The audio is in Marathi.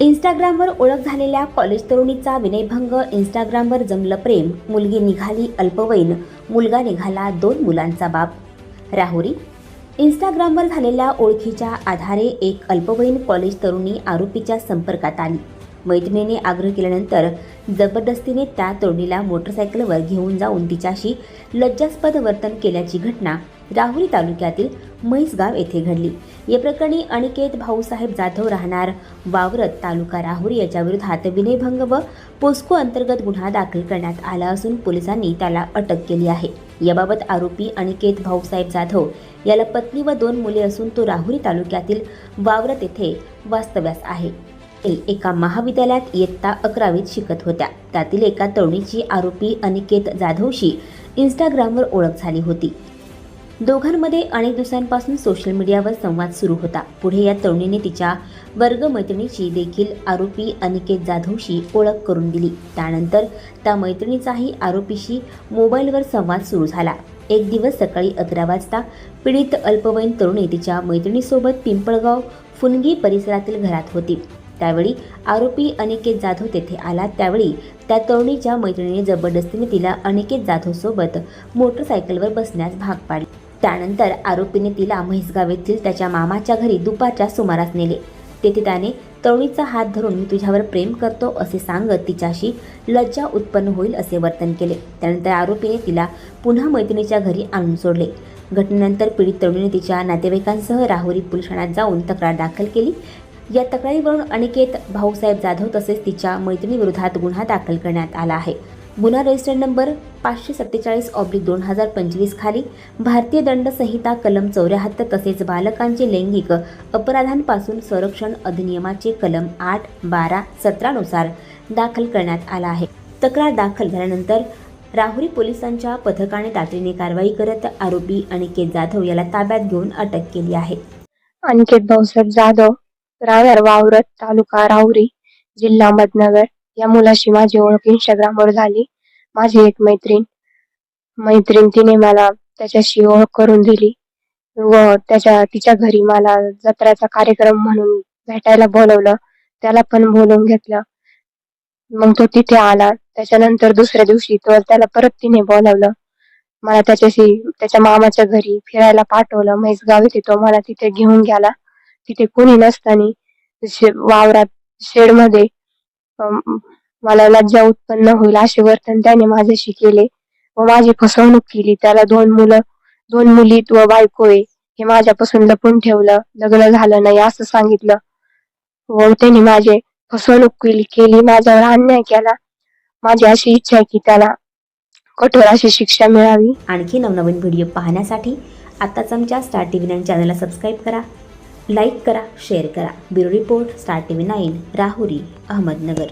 इंस्टाग्रामवर ओळख झालेल्या कॉलेज तरुणीचा विनयभंग इंस्टाग्रामवर जमलं प्रेम मुलगी निघाली अल्पवयीन मुलगा निघाला दोन मुलांचा बाप. राहुरी इंस्टाग्रामवर झालेल्या ओळखीच्या आधारे एक अल्पवयीन कॉलेज तरुणी आरोपीच्या संपर्कात आली. मैत्रिणीने आग्रह केल्यानंतर जबरदस्तीने त्या तरुणीला मोटरसायकलवर घेऊन जाऊन तिच्याशी लज्जास्पद वर्तन केल्याची घटना राहुरी तालुक्यातील म्हैसगाव येथे घडली. या प्रकरणी अनिकेत भाऊसाहेब जाधव राहणार. वावरत तालुका राहुरी याच्या विरोधात विनयभंग व पोस्को अंतर्गत गुन्हा दाखल करण्यात आला असून पोलिसांनी त्याला अटक केली आहे. याबाबत आरोपी अनिकेत भाऊसाहेब जाधव याला पत्नी व दोन मुले असून तो राहुरी तालुक्यातील वावरत येथे वास्तव्यास आहे. एका महाविद्यालयात इयत्ता अकरावीत शिकत होत्या. त्यातील एका तरुणीची आरोपी अनिकेत जाधवशी इंस्टाग्रामवर ओळख झाली होती. दोघांमध्ये अनेक दिवसांपासून सोशल मीडियावर संवाद सुरू होता. पुढे या तरुणीने तिच्या वर्गमैत्रिणीची देखील आरोपी अनिकेत जाधवशी ओळख करून दिली. त्यानंतर त्या मैत्रिणीचाही आरोपीशी मोबाईलवर संवाद सुरू झाला. एक दिवस सकाळी अकरा वाजता पीडित अल्पवयीन तरुणी तिच्या मैत्रिणीसोबत पिंपळगाव फुनगी परिसरातील घरात होती. त्यावेळी आरोपी अनिकेत जाधव तेथे आला. त्यावेळी त्या तरुणीच्या मैत्रिणीने जबरदस्तीने तिला अनिकेत जाधवसोबत मोटरसायकलवर बसण्यास भाग पाडले. त्यानंतर आरोपीने तिला म्हैसगाव येथील त्याच्या मामाच्या घरी दुपारच्या सुमारास नेले. तेथे त्याने तरुणीचा हात धरून मी तुझ्यावर प्रेम करतो असे सांगत तिच्याशी लज्जा उत्पन्न होईल असे वर्तन केले. त्यानंतर आरोपीने तिला पुन्हा मैत्रिणीच्या घरी आणून सोडले. घटनेनंतर पीडित तरुणीने तिच्या नातेवाईकांसह राहुरी पोलीस ठाण्यात जाऊन तक्रार दाखल केली. या तक्रारीवरून अनिकेत भाऊसाहेब जाधव तसेच तिच्या मैत्रिणीविरोधात गुन्हा दाखल करण्यात आला आहे. गुन्हा रजिस्टर नंबर पाचशे सत्तेचाळीस ऑब्लिक दोन हजार पंचवीस खाली भारतीय दंड संहिता कलम चौऱ्याहत्तर तसेच बालकांचे लैंगिक अपराधांपासून संरक्षण अधिनियमाचे कलम आठ बारा सतरानुसार दाखल करण्यात आला आहे. तक्रार दाखल झाल्यानंतर राहुरी पोलिसांच्या पथकाने तातडीने कारवाई करत आरोपी अनिकेत जाधव याला ताब्यात घेऊन अटक केली आहे. अनिकेत भाऊसाहेब जाधव राहणार वावरत तालुका राहुरी जिल्हा मधनगर. या मुलाशी माझी ओळख इंस्टाग्रामवर झाली. माझी एक मैत्रीण. मैत्रीण तिने मला त्याच्याशी ओळख करून दिली व त्याच्या तिच्या घरी मला जत्रेचा कार्यक्रम म्हणून भेटायला बोलवलं. त्याला पण बोलवून घेतलं. मग तो तिथे आला. त्याच्यानंतर दुसऱ्या दिवशी तो त्याला परत तिने बोलावलं. मला त्याच्याशी त्याच्या मामाच्या घरी फिरायला पाठवलं. म्हैसगाव येथे तो मला तिथे घेऊन गेला. तिथे कोणी नसताना शे- वावरात शेडमध्ये मला लज्जा उत्पन्न होईल असे वर्तन त्याने माझ्याशी केले व माझी फसवणूक केली. त्याला दोन मुलं दोन मुली व बायकोय हे माझ्यापासून लपून ठेवलं. लग्न झालं नाही असं सांगितलं. व त्याने माझे फसवणूक केली केली. माझ्यावर अन्याय केला. माझी अशी इच्छा आहे की त्याला कठोर अशी शिक्षा मिळावी. आणखी नवनवीन व्हिडिओ पाहण्यासाठी आत्ताच आमच्या स्टार टी व्ही नाईन चॅनलला सबस्क्राईब करा लाईक करा शेअर करा. Bureau report star T V nine Rahuri Ahmednagar.